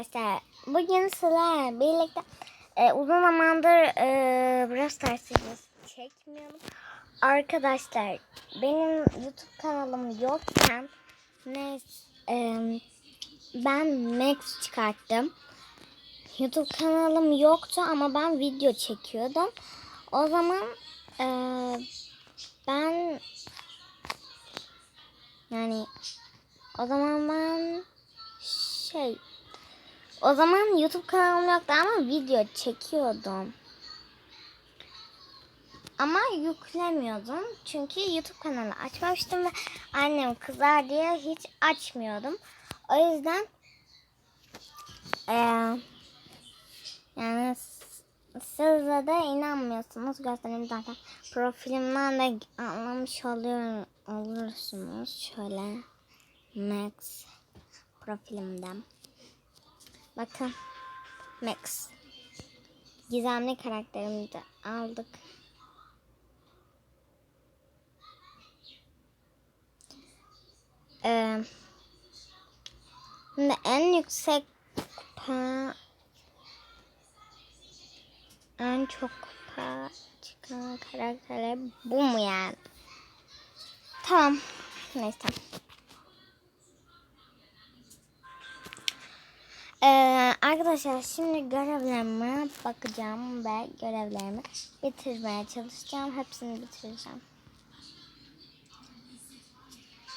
arkadaşlar. Bugün sizlerle birlikte e, uzun zamandır e, biraz tersiniz çekmiyorum. Arkadaşlar benim YouTube kanalım yokken ne, e, ben Max çıkarttım. YouTube kanalım yoktu ama ben video çekiyordum. O zaman e, ben yani o zaman ben şey o zaman YouTube kanalım yoktu ama video çekiyordum. Ama yüklemiyordum. Çünkü YouTube kanalı açmamıştım ve annem kızar diye hiç açmıyordum. O yüzden eee yani s- siz de inanmıyorsunuz. Göstereyim zaten. Profilimden de anlamış oluyor, olursunuz. Şöyle Max profilimden. Bakın Max. Gizemli karakterimi de aldık. Ee, en yüksek kupa en çok kupa çıkan karakter bu mu yani? Tamam. Neyse. Ee, arkadaşlar şimdi görevlerime bakacağım ve görevlerimi bitirmeye çalışacağım. Hepsini bitireceğim.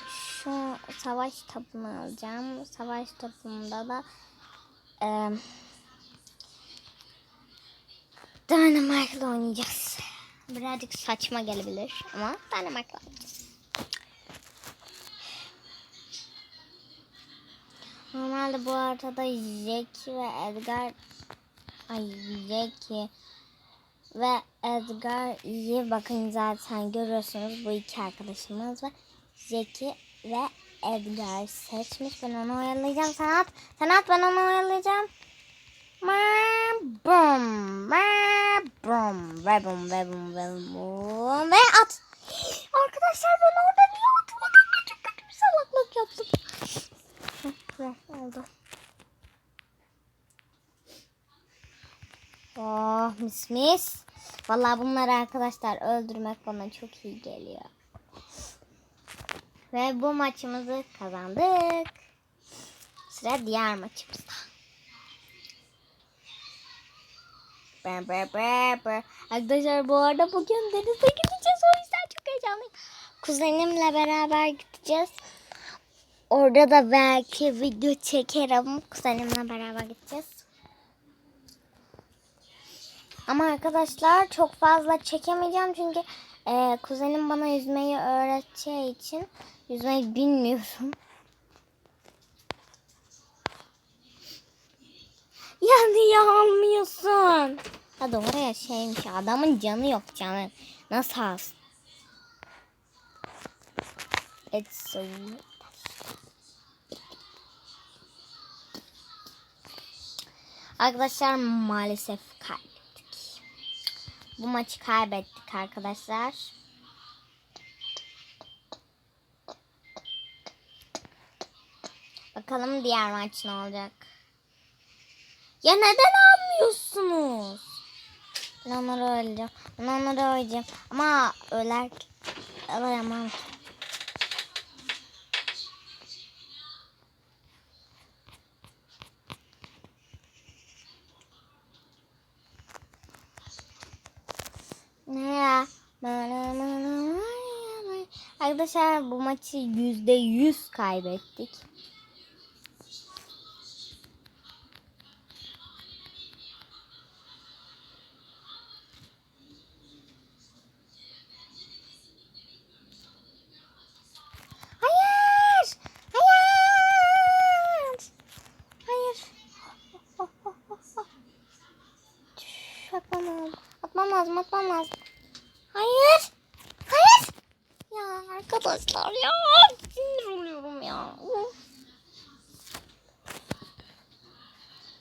Şu savaş topunu alacağım. Savaş topunda da e, Dynamite'la oynayacağız. Birazcık saçma gelebilir ama Dynamite'la oynayacağız. Normalde bu arada Jackie ve Edgar ay Jackie ve Edgar iyi bakın zaten görüyorsunuz bu iki arkadaşımız ve Jackie ve Edgar seçmiş. Ben onu oyalayacağım. Sanat, sanat ben onu oyalayacağım. Ma bum, ma bum, ve bum, ve bum, ve bum, ve at. Arkadaşlar ben orada niye oldu. Oh mis mis. Vallahi bunları arkadaşlar öldürmek bana çok iyi geliyor. Ve bu maçımızı kazandık. Sıra diğer maçımızda. Ber ber ber ber. Arkadaşlar bu arada bugün denize gideceğiz. O yüzden çok heyecanlıyım. Kuzenimle beraber gideceğiz. Orada da belki video çekerim. Kuzenimle beraber gideceğiz. Ama arkadaşlar çok fazla çekemeyeceğim çünkü e, kuzenim bana yüzmeyi öğreteceği için yüzmeyi bilmiyorum. Ya niye almıyorsun? Ya da oraya şeymiş adamın canı yok canı. Nasıl alsın? It's so Arkadaşlar maalesef kaybettik. Bu maçı kaybettik arkadaşlar. Bakalım diğer maç ne olacak. Ya neden almıyorsunuz? Ben onları öleceğim. Ben onları öleceğim. Ama öler ölemem. Ne ya? Arkadaşlar bu maçı yüzde yüz kaybettik.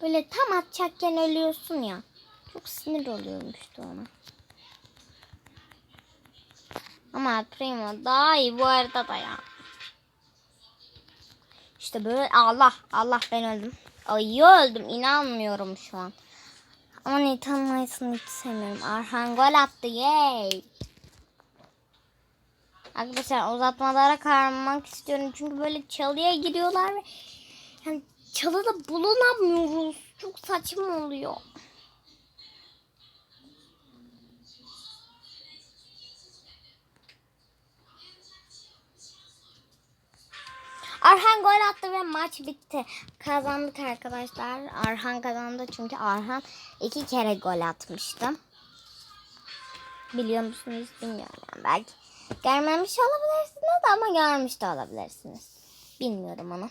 Böyle tam atacakken ölüyorsun ya. Çok sinir oluyorum işte ona. Ama Primo daha iyi bu arada da ya. İşte böyle Allah Allah ben öldüm. Ay öldüm inanmıyorum şu an. Ama Nathan Lyson'ı hiç sevmiyorum. Arhan gol attı yay. Arkadaşlar uzatmalara karmak istiyorum. Çünkü böyle çalıya giriyorlar ve yani çalıda bulunamıyoruz. Çok saçma oluyor. Arhan gol attı ve maç bitti. Kazandık arkadaşlar. Arhan kazandı çünkü Arhan iki kere gol atmıştı. Biliyor musunuz bilmiyorum yani. Belki görmemiş olabilirsiniz ama görmüş de olabilirsiniz. Bilmiyorum onu.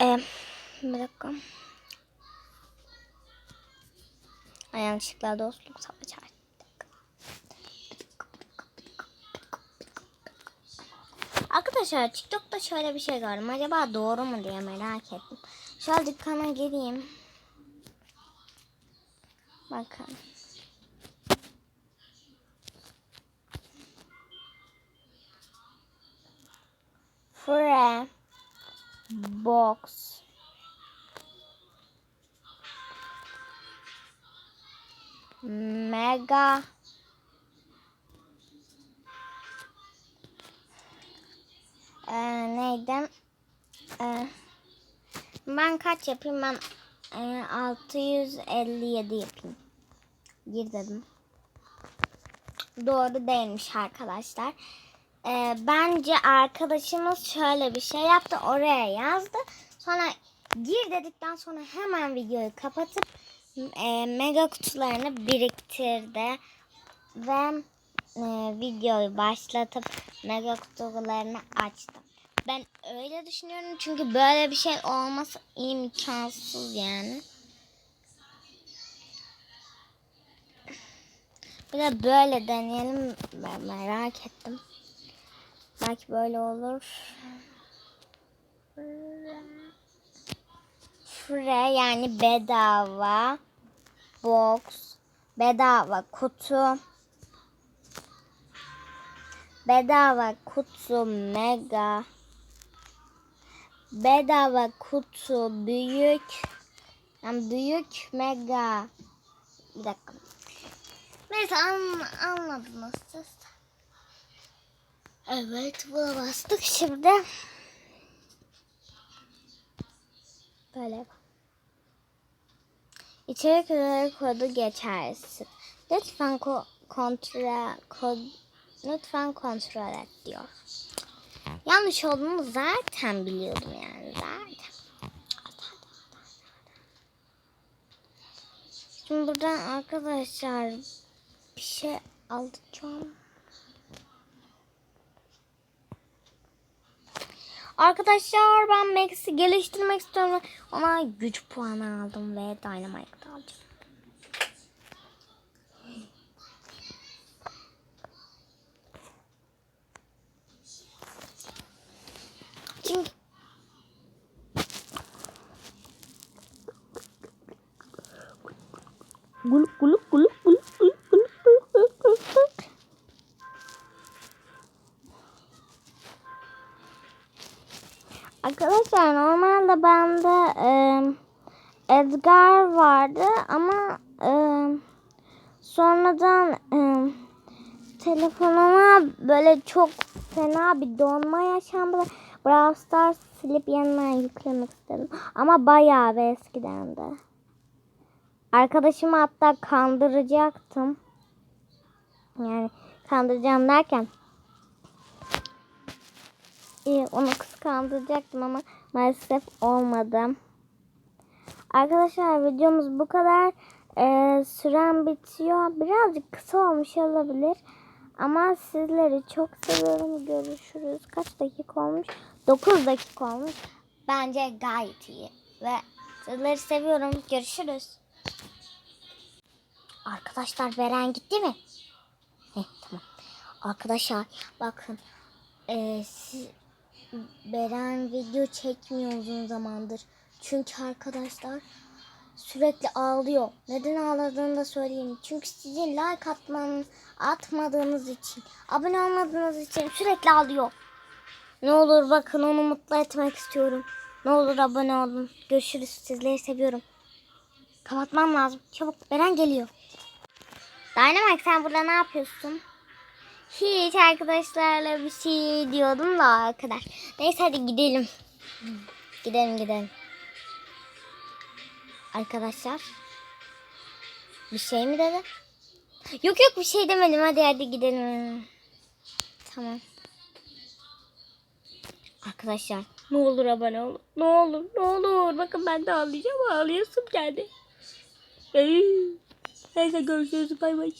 Ee, bir dakika. Ay, yanlışlıkla dostluk savaşı açtık. Arkadaşlar TikTok'ta şöyle bir şey gördüm. Acaba doğru mu diye merak ettim. Şöyle dükkana gireyim. Bakın. Free box mega ee, neydi? Ee, ben kaç yapayım? Ben e, 657 yapayım. Gir dedim. Doğru değilmiş arkadaşlar. Ee, bence arkadaşımız şöyle bir şey yaptı. Oraya yazdı. Sonra gir dedikten sonra hemen videoyu kapatıp e, mega kutularını biriktirdi. Ve e, videoyu başlatıp mega kutularını açtı. Ben öyle düşünüyorum çünkü böyle bir şey olması imkansız yani. Bir de böyle deneyelim. Ben merak ettim. Belki böyle olur. Fre yani bedava box, bedava kutu, bedava kutu mega, bedava kutu büyük, yani büyük mega. Bir dakika. Neyse an, anladınız siz. Evet buna bastık şimdi. Böyle. İçerik üzeri kodu geçersiz. Lütfen ko kontrol kod lütfen kontrol et diyor. Yanlış olduğunu zaten biliyordum yani zaten. Şimdi buradan arkadaşlar bir şey alacağım. Arkadaşlar ben Max'i geliştirmek istiyorum. Ona güç puanı aldım ve Dynamite alacağım. Çünkü guluk guluk guluk Arkadaşlar normalde bende e, Edgar vardı ama e, sonradan e, telefonuma böyle çok fena bir donma yaşandı. Brawl Stars silip yeniden yüklemek istedim. Ama bayağı bir eskiden de. Arkadaşımı hatta kandıracaktım. Yani kandıracağım derken İyi, onu kıskandıracaktım ama maalesef olmadı. Arkadaşlar videomuz bu kadar. Ee, süren bitiyor. Birazcık kısa olmuş olabilir. Ama sizleri çok seviyorum. Görüşürüz. Kaç dakika olmuş? 9 dakika olmuş. Bence gayet iyi. Ve sizleri seviyorum. Görüşürüz. Arkadaşlar Beren gitti mi? Heh, tamam. Arkadaşlar bakın. Ee, siz, Beren video çekmiyor uzun zamandır. Çünkü arkadaşlar sürekli ağlıyor. Neden ağladığını da söyleyeyim. Çünkü sizin like atmanız, atmadığınız için, abone olmadığınız için sürekli ağlıyor. Ne olur bakın onu mutlu etmek istiyorum. Ne olur abone olun. Görüşürüz. Sizleri seviyorum. Kapatmam lazım. Çabuk. Beren geliyor. Dynamite sen burada ne yapıyorsun? Hiç arkadaşlarla bir şey diyordum da o kadar. Neyse hadi gidelim. Gidelim gidelim. Arkadaşlar. Bir şey mi dedi? Yok yok bir şey demedim. Hadi hadi gidelim. Tamam. Arkadaşlar Ne olur abone ol. Ne olur ne olur. Bakın ben de ağlayacağım. Ağlayasım geldi. Ey. Neyse görüşürüz. Bay bay.